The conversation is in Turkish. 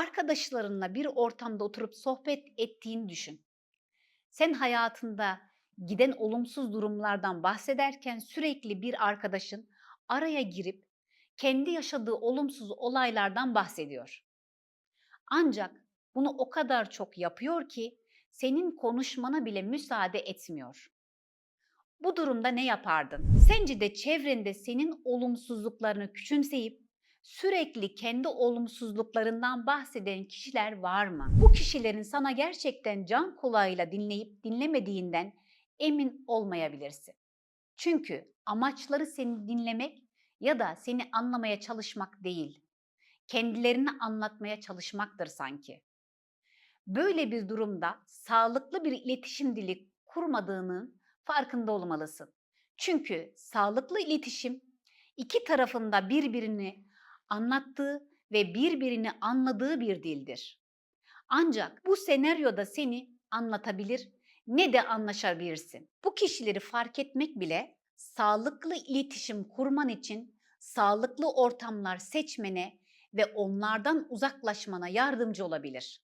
Arkadaşlarınla bir ortamda oturup sohbet ettiğini düşün. Sen hayatında giden olumsuz durumlardan bahsederken sürekli bir arkadaşın araya girip kendi yaşadığı olumsuz olaylardan bahsediyor. Ancak bunu o kadar çok yapıyor ki senin konuşmana bile müsaade etmiyor. Bu durumda ne yapardın? Sence de çevrende senin olumsuzluklarını küçümseyip sürekli kendi olumsuzluklarından bahseden kişiler var mı? Bu kişilerin sana gerçekten can kulağıyla dinleyip dinlemediğinden emin olmayabilirsin. Çünkü amaçları seni dinlemek ya da seni anlamaya çalışmak değil. Kendilerini anlatmaya çalışmaktır sanki. Böyle bir durumda sağlıklı bir iletişim dili kurmadığının farkında olmalısın. Çünkü sağlıklı iletişim iki tarafında birbirini anlattığı ve birbirini anladığı bir dildir. Ancak bu senaryoda seni anlatabilir ne de anlaşabilirsin. Bu kişileri fark etmek bile sağlıklı iletişim kurman için sağlıklı ortamlar seçmene ve onlardan uzaklaşmana yardımcı olabilir.